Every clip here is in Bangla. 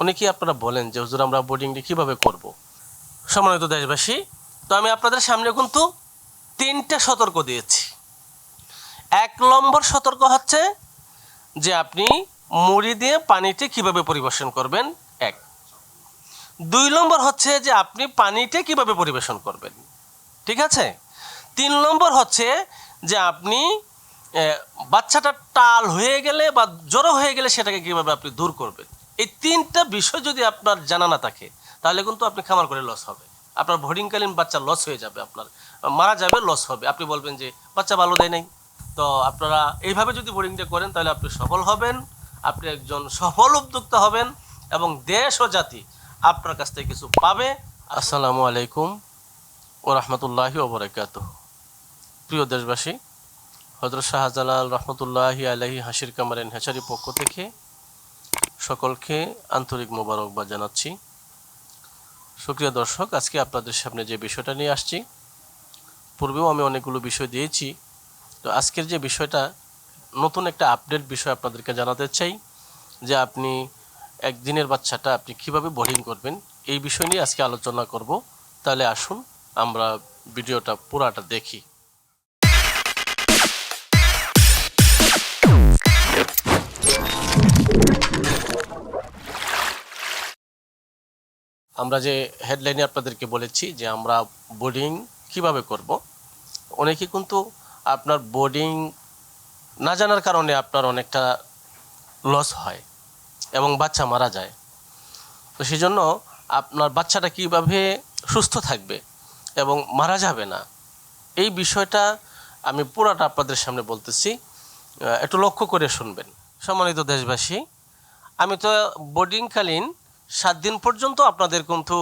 অনেকেই আপনারা বলেন যে, হুজুর, আমরা বোর্ডিংটি কীভাবে করব? সম্মানিত দেশবাসী, তো আমি আপনাদের সামনে কিন্তু তিনটা সতর্ক দিয়েছি। এক নম্বর সতর্ক হচ্ছে যে, আপনি মুড়ি দিয়ে পানিটি কীভাবে পরিবেশন করবেন? এক। দুই নম্বর হচ্ছে যে, আপনি পানিতে কীভাবে পরিবেশন করবেন? ঠিক আছে? তিন নম্বর হচ্ছে যে, আপনি বাচ্চাটা টাল হয়ে গেলে বা জড়ো হয়ে গেলে সেটাকে কীভাবে আপনি দূর করবেন? এই তিনটা বিষয় যদি আপনার জানা না থাকে, তাহলে কিন্তু আপনি খামার করে লস হবে। আপনার বোর্ডিংকালীন বাচ্চা লস হয়ে যাবে, আপনার, মারা যাবে লস হবে। আপনি বলবেন যে, বাচ্চা ভালো দেয় নাই। তো আপনারা এইভাবে যদি বোর্ডিংটা করেন, তাহলে আপনি সফল হবেন, আপনি একজন সফল উদ্যোক্তা হবেন এবং দেশ ও জাতি আপনার কাছ থেকে কিছু পাবে। আসসালামু আলাইকুম ও রহমতুল্লাহি ওবরাকাত প্রিয় দেশবাসী হজরত শাহজালাল রহমতুল্লাহি আলহি হাসির কামারেন হেচারি পক্ষ থেকে সকলকে আন্তরিক মোবারকবাদ জানাচ্ছি। সুপ্রিয় দর্শক, আজকে আপনাদের সামনে যে বিষয়টা নিয়ে আসছি, পূর্বেও আমি অনেকগুলো বিষয় দিয়েছি। তো আজকের যে বিষয়টা, নতুন একটা আপডেট বিষয় আপনাদেরকে জানাতে চাই, যে আপনি একদিনের বাচ্চাটা আপনি কীভাবে বোর্ডিং করবেন, এই বিষয় নিয়ে আজকে আলোচনা করব। তাহলে আসুন, আমরা ভিডিওটা পুরাটা দেখি। আমরা যে হেডলাইনে আপনাদেরকে বলেছি যে আমরা বোর্ডিং কীভাবে করব, অনেকে কিন্তু আপনার বোর্ডিং না জানার কারণে আপনার অনেকটা লস হয় এবং বাচ্চা মারা যায়। তো সেই জন্য আপনার বাচ্চাটা কীভাবে সুস্থ থাকবে এবং মারা যাবে না, এই বিষয়টা আমি পুরাটা আপনাদের সামনে বলতেছি। একটু লক্ষ্য করে শুনবেন। সম্মানিত দেশবাসী, আমি তো বোর্ডিংকালীন সাত দিন পর্যন্ত আপনাদের কিন্তু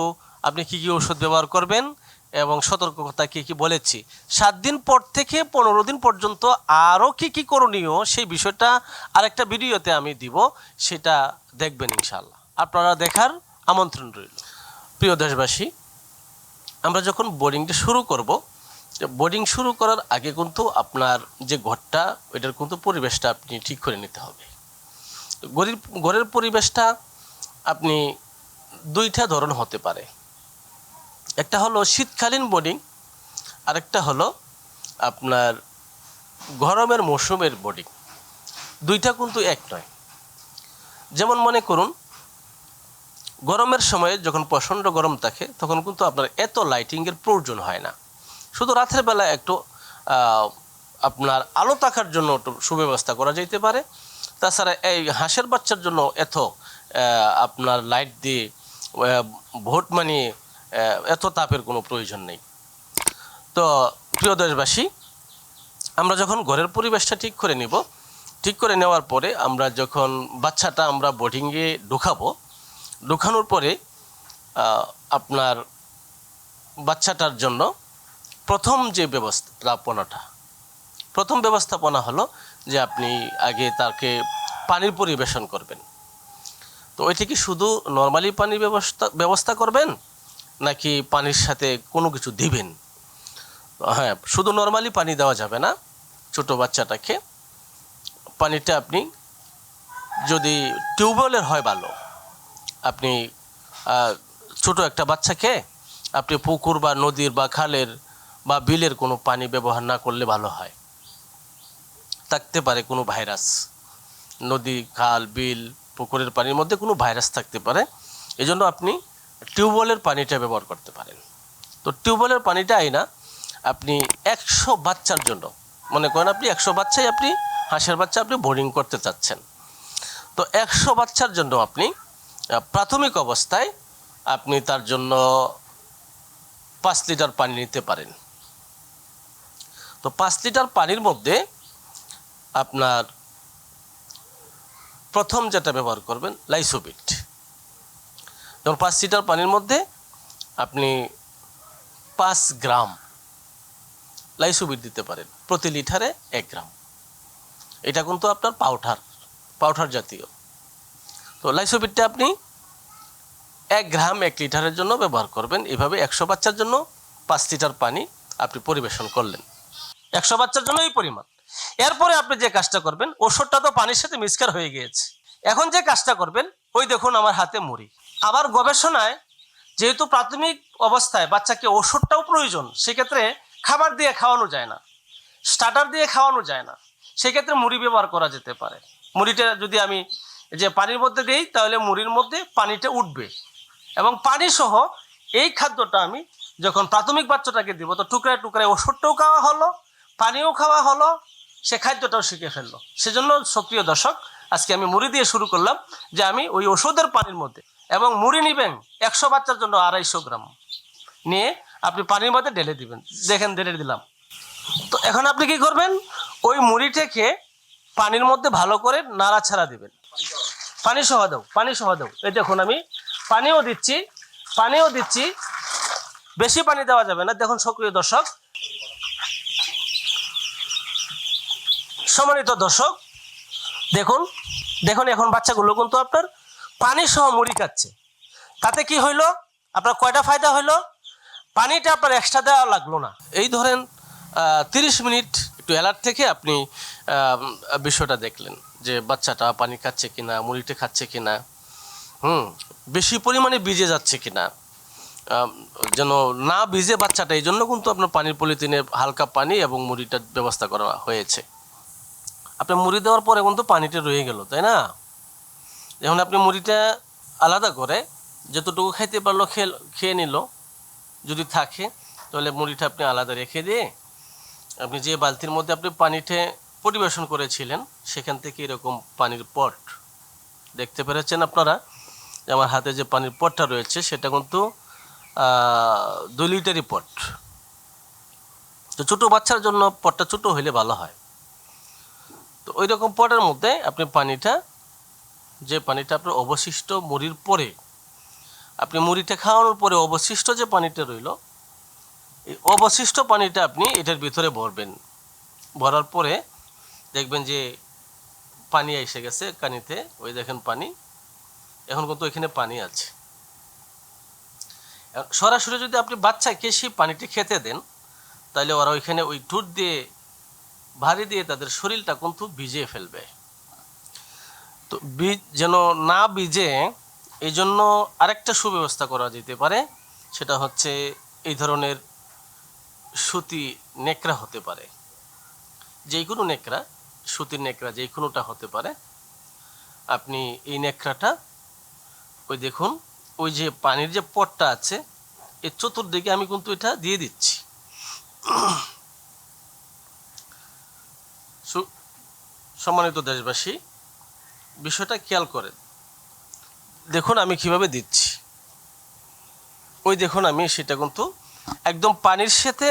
আপনি কী কী ওষুধ ব্যবহার করবেন এবং সতর্কতা কী কী বলেছি। সাত দিন পর থেকে পনেরো দিন পর্যন্ত আরও কী কী করণীয় সেই বিষয়টা আরেকটা ভিডিওতে আমি দিব, সেটা দেখবেন ইনশাল্লাহ আপনারা দেখার আমন্ত্রণ রইল। প্রিয় দেশবাসী, আমরা যখন বোর্ডিংটা শুরু করব বোর্ডিং শুরু করার আগে কিন্তু আপনার যে ঘরটা, ওইটার কিন্তু পরিবেশটা আপনি ঠিক করে নিতে হবে। ঘরের ঘরের পরিবেশটা আপনি দুইটা ধরন হতে পারে। একটা হলো শীতকালীন বোর্ডিং আরেকটা হলো আপনার গরমের মৌসুমের বোর্ডিং দুইটা কিন্তু এক নয়। যেমন মনে করুন, গরমের সময় যখন প্রচণ্ড গরম থাকে, তখন কিন্তু আপনার এত লাইটিংয়ের প্রয়োজন হয় না। শুধু রাতের বেলা একটু আপনার আলো থাকার জন্য একটু সুব্যবস্থা করা যেতে পারে। তাছাড়া এই হাঁসের বাচ্চার জন্য এত আপনার লাইট দিয়ে ভোট আহ, এত তাপের কোনো প্রয়োজন নেই। তো প্রিয় দেশবাসী আমরা যখন ঘরের পরিবেশটা ঠিক করে নিব ঠিক করে নেওয়ার পরে আমরা যখন বাচ্চাটা আমরা বোর্ডিংয়ে ঢুকাবো ঢুকানোর পরে আপনার বাচ্চাটার জন্য প্রথম যে ব্যবস্থাপনাটা প্রথম ব্যবস্থাপনা হলো যে আপনি আগে তাকে পানির পরিবেশন করবেন। তো ওইটা কি শুধু নর্মালি পানির ব্যবস্থা ব্যবস্থা করবেন? নাকি পানির সাথে কোনো কিছু দিবেন? হ্যাঁ শুধু নর্মালি পানি দেওয়া যাবে না, ছোট বাচ্চাটাকে। পানিটা আপনি যদি টিউবওয়েলের হয় ভালো, আপনি ছোট একটা বাচ্চাকে আপনি পুকুর বা নদীর বা খালের বা বিলের কোনো পানি ব্যবহার না করলে ভালো হয়। থাকতে পারে কোনো ভাইরাস, নদী, খাল, বিল পুকুরের পানির মধ্যে কোনো ভাইরাস থাকতে পারে, এজন্য আপনি টিউবওয়েলের পানিটা ব্যবহার করতে পারেন। তো টিউবওয়েলের পানিটা আইনা আপনি একশো বাচ্চার জন্য, মনে করেন আপনি একশো বাচ্চাই আপনি, হাঁসের বাচ্চা আপনি বোর্ডিং করতে চাচ্ছেন। তো একশো বাচ্চার জন্য আপনি প্রাথমিক অবস্থায় আপনি তার জন্য পাঁচ লিটার পানি নিতে পারেন। তো পাঁচ লিটার পানির মধ্যে আপনার প্রথম যেটা ব্যবহার করবেন, লাইসোবিট। যেমন পাঁচ লিটার পানির মধ্যে আপনি পাঁচ গ্রাম লাইসোবিট দিতে পারেন, প্রতি লিটারে এক গ্রাম। এটা কিন্তু আপনার পাউডার পাউডার জাতীয়। তো লাইসোবিটটা আপনি এক গ্রাম এক লিটারের জন্য ব্যবহার করবেন। এভাবে একশো বাচ্চার জন্য পাঁচ লিটার পানি আপনি পরিবেশন করলেন। একশো বাচ্চার জন্য এই পরিমাণ। এরপরে আপনি যে কাজটা করবেন, ওষুধটা তো পানির সাথে মিক্সকার হয়ে গিয়েছে। এখন যে কাজটা করবেন, ওই দেখুন আমার হাতে মুড়ি। আবার গবেষণায় যেহেতু প্রাথমিক অবস্থায় বাচ্চাকে ওষুধটাও প্রয়োজন, সেক্ষেত্রে খাবার দিয়ে খাওয়ানো যায় না। স্টার্টার দিয়ে খাওয়ানো যায় না। সেক্ষেত্রে মুড়ি ব্যবহার করা যেতে পারে। মুড়িটা যদি আমি যে পানির মধ্যে দিই, তাহলে মুড়ির মধ্যে পানিটা উঠবে। এবং পানি সহ এই খাদ্যটা আমি যখন প্রাথমিক বাচ্চাটাকে দিব, তো টুকরায় টুকরায় ওষুধটাও খাওয়া হলো, পানিও খাওয়া হলো সে খাদ্যটাও শিখে ফেলল। সেজন্য সক্রিয় দর্শক, আজকে আমি মুড়ি দিয়ে শুরু করলাম যে আমি ওই ওষুধের পানির মধ্যে এবং মুড়ি নিবেন একশো বাচ্চার জন্য আড়াইশো গ্রাম। নিয়ে আপনি পানির মধ্যে ঢেলে দিবেন। দেখেন, ঢেলে দিলাম। তো এখন আপনি কি করবেন? ওই মুড়িটাকে পানির মধ্যে ভালো করে নাড়াছাড়া দিবেন। পানি সহ দাও, পানি সহ দাও। এই দেখুন, আমি পানিও দিচ্ছি পানিও দিচ্ছি। বেশি পানি দেওয়া যাবে না। দেখুন, সক্রিয় দর্শক। সম্মানিত দর্শক, দেখুন দেখুন এখন বাচ্চাগুলো কিন্তু আপনার পানি সহ মুড়ি খাচ্ছে। তাতে কি হইল? আপনার কয়টা ফায়দা হইল? পানিটা আপনার এক্সট্রা দেওয়া লাগল না। এই ধরেন তিরিশ মিনিট একটু অ্যালার্ট থেকে আপনি বিষয়টা দেখলেন যে বাচ্চাটা পানি খাচ্ছে কিনা, মুড়িটা খাচ্ছে কিনা, হুম, বেশি পরিমাণে ভিজে যাচ্ছে কিনা যেন না ভিজে বাচ্চাটা, এই জন্য কিন্তু আপনার পানির পলিথিনে হালকা পানি এবং মুড়িটার ব্যবস্থা করা হয়েছে। আপনি মুড়ি দেওয়ার পরে কিন্তু পানিটা রয়ে গেল, তাই না? এখন আপনি মুড়িটা আলাদা করে যতটুকু খাইতে পারল খেয়ে খেয়ে নিল, যদি থাকে, তাহলে মুড়িটা আপনি আলাদা রেখে দিয়ে আপনি যে বালতির মধ্যে আপনি পানিতে পরিবেশন করেছিলেন, সেখান থেকে এরকম পানির পট। দেখতে পেরেছেন আপনারা আমার হাতে যে পানির পটটা রয়েছে, সেটা কিন্তু দুই লিটারই পট। তো ছোটো বাচ্চার জন্য পটটা ছোটো হইলে ভালো হয়। তো ওই রকম পটের মধ্যে আপনি পানিটা, যে পানিটা আপনার অবশিষ্ট মুড়ির পরে, আপনি মুড়িটা খাওয়ানোর পরে অবশিষ্ট যে পানিটা রইল, এই অবশিষ্ট পানিটা আপনি এটার ভিতরে ভরবেন। ভরার পরে দেখবেন যে পানি এসে গেছে কানিতে, ওই দেখেন পানি। এখন কিন্তু এখানে পানি আছে। সরাসরি যদি আপনি বাচ্চাকে সেই পানিটি খেতে দেন, তাহলে ওরা ওইখানে ওই টুট দিয়ে ভারী দিয়ে তাদের শরীরটা কিন্তু ভিজিয়ে ফেলবে। তো যেন না ভিজে এই জন্য আরেকটা সুব্যবস্থা করা যেতে পারে, সেটা হচ্ছে এই ধরনের সুতি নেকড়া হতে পারে। যেই কোনো নেকড়া, সুতির নেকড়া যেই কোনোটা হতে পারে। আপনি এই নেকড়াটা, ওই দেখুন, ওই যে পানির যে পটটা আছে, এর চতুর্দিকে আমি কিন্তু এটা দিয়ে দিচ্ছি সু- সম্মানিত দেশবাসী, বিষয়টা খেয়াল করেন। দেখুন আমি কীভাবে দিচ্ছি। ওই দেখুন আমি, সেটা কিন্তু একদম পানির সাথে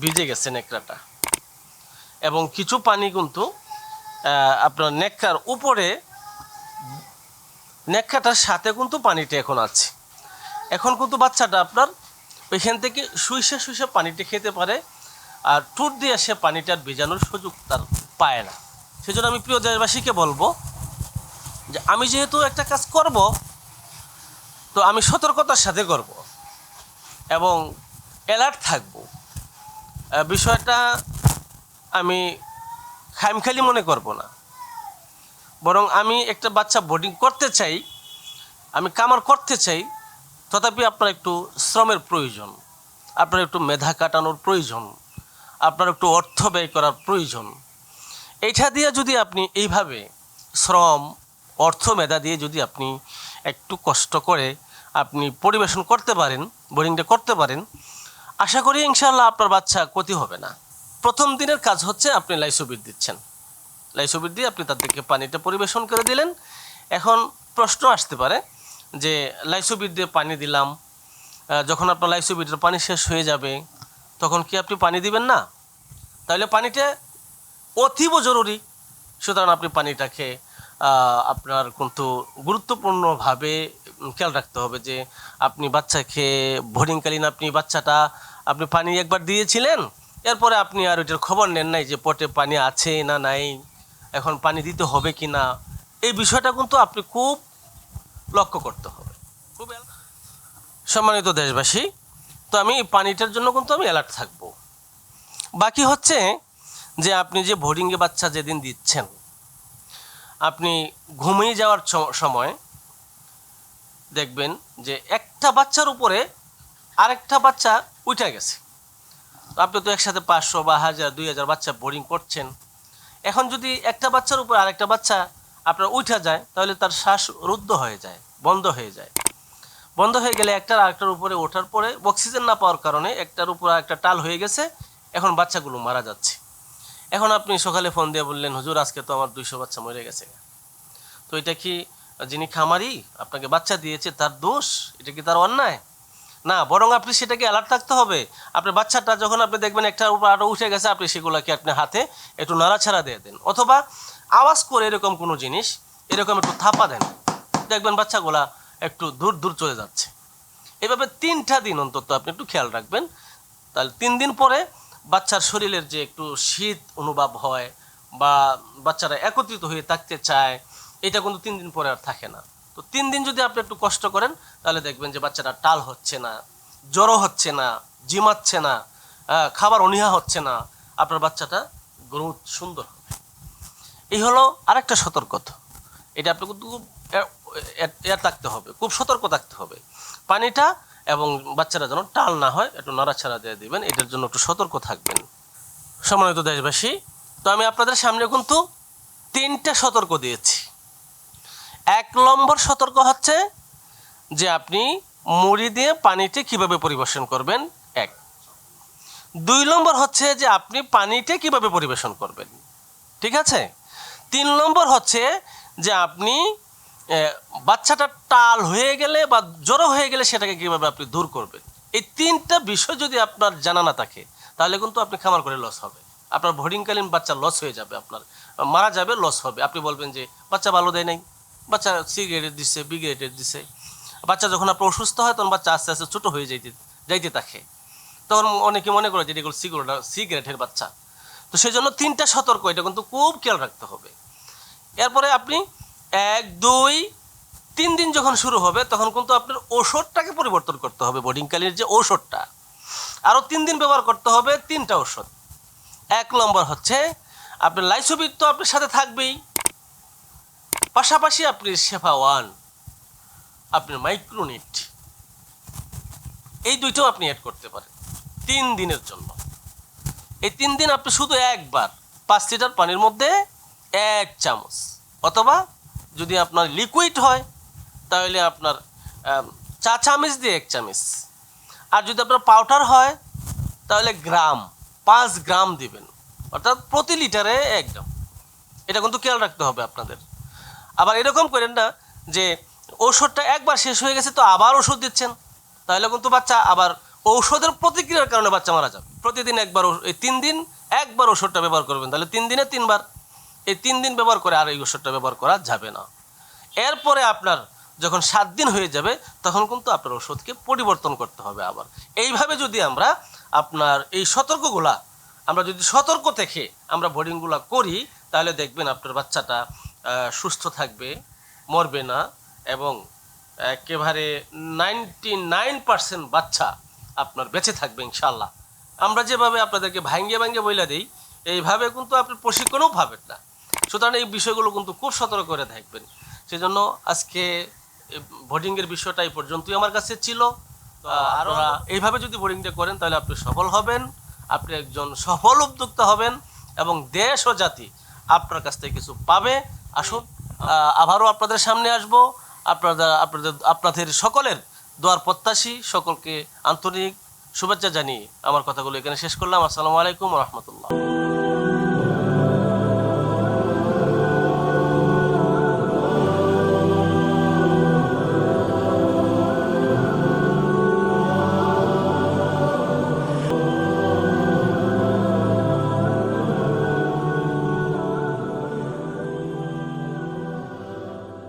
ভিজে গেছে নেকড়াটা এবং কিছু পানি কিন্তু আপনার নেকড়ার উপরে নেকড়াটার সাথে কিন্তু পানিটা এখন আছে। এখন কিন্তু বাচ্চাটা আপনার ওইখান থেকে শুইসে শুইসে পানিটা খেতে পারে, আর টুট দিয়ে সে পানিটার ভিজানোর সুযোগ তার পায় না। সেজন্য আমি প্রিয় দেশবাসীকে বলব যে আমি যেহেতু একটা কাজ করব, তো আমি সতর্কতার সাথে করব এবং অ্যালার্ট থাকব। বিষয়টা আমি খামখালি মনে করব না। বরং আমি একটা বাচ্চা বোর্ডিং করতে চাই, আমি কামার করতে চাই, তথাপি আপনার একটু শ্রমের প্রয়োজন, আপনার একটু মেধা কাটানোর প্রয়োজন, আপনার একটু অর্থ ব্যয় করার প্রয়োজন এইটা দিয়ে যদি আপনি এইভাবে শ্রম, অর্থ মেধা দিয়ে যদি আপনি একটু কষ্ট করে আপনি পরিবেশন করতে পারেন বোরিংটা করতে পারেন, আশা করি ইনশাল্লাহ আপনার বাচ্চা ক্ষতি হবে না। প্রথম দিনের কাজ হচ্ছে আপনি লাইসোবিট দিচ্ছেন। লাইসোবিট দিয়ে আপনি তাদেরকে পানিটা পরিবেশন করে দিলেন। এখন প্রশ্ন আসতে পারে যে, লাইসোবিট দিয়ে পানি দিলাম যখন আপনার লাইসোবিটের পানি শেষ হয়ে যাবে, তখন কি আপনি পানি দিবেন না? তাহলে পানিটা অতীব জরুরি। সুতরাং আপনি পানিটাকে আপনার কিন্তু গুরুত্বপূর্ণভাবে খেয়াল রাখতে হবে যে আপনি বাচ্চাকে বোর্ডিংকালীন আপনি বাচ্চাটা, আপনি পানি একবার দিয়েছিলেন, এরপরে আপনি আর ওইটার খবর নেন নাই যে পটে পানি আছে না নাই, এখন পানি দিতে হবে কি না, এই বিষয়টা কিন্তু আপনি খুব লক্ষ্য করতে হবে। খুব সম্মানিত দেশবাসী, তো আমি পানিটার জন্য কিন্তু আমি অ্যালার্ট থাকব। বাকি হচ্ছে যে আপনি যে বোর্ডিংয়ে বাচ্চা যেদিন দিচ্ছেন, আপনি ঘুমিয়ে যাওয়ার সময় দেখবেন যে একটা বাচ্চার উপরে আরেকটা বাচ্চা উঠে গেছে। আপনি তো একসাথে পাঁচশো বা হাজার, দুই হাজার বাচ্চা বোর্ডিং করছেন। এখন যদি একটা বাচ্চার উপর আরেকটা বাচ্চা আপনার উঠে যায়, তাহলে তার শ্বাস রুদ্ধ হয়ে যায়, বন্ধ হয়ে যায়। বন্ধ হয়ে গেলে একটার আরেকটার উপরে ওঠার পরে অক্সিজেন না পাওয়ার কারণে একটার উপর একটা টাল হয়ে গেছে, এখন বাচ্চাগুলো মারা যাচ্ছে। এখন আপনি সকালে ফোন দিয়ে বললেন, হুজুর, আজকে তো আমার দুইশো বাচ্চা মরে গেছে। তো এটা কি যিনি খামারি, আপনাকে বাচ্চা দিয়েছে, তার দোষ? এটা কি তার অন্যায়? না, বরং আপনি সেটাকে অ্যালার্ট থাকতে হবে। আপনার বাচ্চাটা যখন আপনি দেখবেন একটার উপর আরও উঠে গেছে, আপনি সেগুলোকে আপনি হাতে একটু নাড়াছাড়া দিয়ে দেন। অথবা আওয়াজ করে এরকম কোনো জিনিস, এরকম একটু থাপা দেন। দেখবেন বাচ্চাগুলা একটু দূর দূর চলে যাচ্ছে। এভাবে তিনটা দিন অন্তত আপনি একটু খেয়াল রাখবেন। তাহলে তিন দিন পরে বাচ্চার শরীরের যে একটু শীত অনুভব হয় বা বাচ্চারা একত্রিত হয়ে থাকতে চায়, এটা কিন্তু তিন দিন পরে আর থাকে না। তো তিন দিন যদি আপনি একটু কষ্ট করেন, তাহলে দেখবেন যে বাচ্চাটা টাল হচ্ছে না, জ্বরও হচ্ছে না, জিমাচ্ছে না খাবার অনীহা হচ্ছে না, আপনার বাচ্চাটা গ্রোথ সুন্দর হবে। এই হলো আরেকটা সতর্কতা। এটা আপনাকে খুব এ- এ- এ থাকতে হবে, খুব সতর্ক থাকতে হবে। পানিটা এবং বাচ্চারা যেন টাল না হয়, একটু নাড়াছাড়া দিয়ে দিবেন এটার জন্য একটু সতর্ক থাকবেন। সম্মানিত দেশবাসী, তো আমি আপনাদের সামনে কিন্তু তিনটা সতর্ক দিয়েছি। এক নম্বর সতর্ক হচ্ছে যে আপনি মুড়ি দিয়ে পানিতে কীভাবে পরিবেশন করবেন, এক। দুই নম্বর হচ্ছে যে আপনি পানিতে কীভাবে পরিবেশন করবেন, ঠিক আছে? তিন নম্বর হচ্ছে যে আপনি বাচ্চাটা টাল হয়ে গেলে বা জড়ো হয়ে গেলে সেটাকে কীভাবে আপনি দূর করবেন? এই তিনটা বিষয় যদি আপনার জানা না থাকে, তাহলে কিন্তু আপনি খামার করে লস হবে। আপনার বোর্ডিংকালীন বাচ্চা লস হয়ে যাবে, আপনার মারা যাবে লস হবে। আপনি বলবেন যে, বাচ্চা ভালো দেয় নাই। বাচ্চা সি গ্রেডের দিচ্ছে বি গ্রেডের দিচ্ছে বাচ্চা যখন আপনার অসুস্থ হয়, তখন বাচ্চা আস্তে আস্তে ছোটো হয়ে যাইতে যাইতে থাকে। তখন অনেকে মনে করে যে এগুলো সিগারেট সিগারেটের বাচ্চা। তো সেই জন্য তিনটা সতর্ক, এটা কিন্তু খুব খেয়াল রাখতে হবে। এরপরে আপনি এক, দুই, তিন দিন যখন শুরু হবে, তখন কিন্তু আপনার ওষুধটাকে পরিবর্তন করতে হবে। বোর্ডিংকালীন যে ঔষধটা আরও তিন দিন ব্যবহার করতে হবে তিনটা ওষুধ এক নম্বর হচ্ছে, আপনার লাইসোবিট তো আপনার সাথে থাকবেই। পাশাপাশি আপনি শেফা ওয়ান, আপনার মাইক্রোনিট, এই দুইটাও আপনি অ্যাড করতে পারেন তিন দিনের জন্য। এই তিন দিন আপনি শুধু একবার পাঁচ লিটার পানির মধ্যে এক চামচ অথবা যদি আপনার লিকুইড হয়, তাহলে আপনার চা চামচ দিয়ে এক চামচ। আর যদি আপনার পাউডার হয়, তাহলে গ্রাম, পাঁচ গ্রাম দিবেন। অর্থাৎ প্রতি লিটারে এক গ্রাম। এটা কিন্তু খেয়াল রাখতে হবে আপনাদের। আবার এরকম করেন না যে, ঔষধটা একবার শেষ হয়ে গেছে তো আবার ওষুধ দিচ্ছেন। তাহলে কিন্তু বাচ্চা আবার ঔষধের প্রতিক্রিয়ার কারণে বাচ্চা মারা যাবে। প্রতিদিন একবার তিন দিন একবার ওষুধটা ব্যবহার করবেন। তাহলে তিন দিনে তিনবার এই তিন দিন ব্যবহার করে আর এই ওষুধটা ব্যবহার করা যাবে না। এরপরে আপনার যখন সাত দিন হয়ে যাবে, তখন কিন্তু আপনার ওষুধকে পরিবর্তন করতে হবে আবার। এইভাবে যদি আমরা আপনার এই সতর্কগুলা, আমরা যদি সতর্ক থেকে আমরা বোর্ডিংগুলা করি, তাহলে দেখবেন আপনার বাচ্চাটা সুস্থ থাকবে, মরবে না এবং একেবারে নাইনটি নাইন পার্সেন্ট বাচ্চা আপনার বেঁচে থাকবে ইনশাল্লাহ আমরা যেভাবে আপনাদেরকে ভাঙ্গে ভাঙ্গে বইলা দিই, এইভাবে কিন্তু আপনি প্রশিক্ষণও পাবেন না। সুতরাং এই বিষয়গুলো কিন্তু খুব সতর্ক করে থাকবেন। সেজন্য আজকে বোর্ডিংয়ের বিষয়টা এই পর্যন্তই আমার কাছে ছিল। আরও এইভাবে যদি বোর্ডিংটা করেন তাহলে আপনি সফল হবেন। আপনি একজন সফল উদ্যোক্তা হবেন এবং দেশ ও জাতি আপনার কাছ থেকে কিছু পাবে। আসুন আবারও আপনাদের সামনে আসব। আপনাদের আপনাদের আপনাদের সকলের দোয়ার প্রত্যাশী সকলকে আন্তরিক শুভেচ্ছা জানিয়ে আমার কথাগুলো এখানে শেষ করলাম। আসসালামু আলাইকুম রহমতুল্লাহ।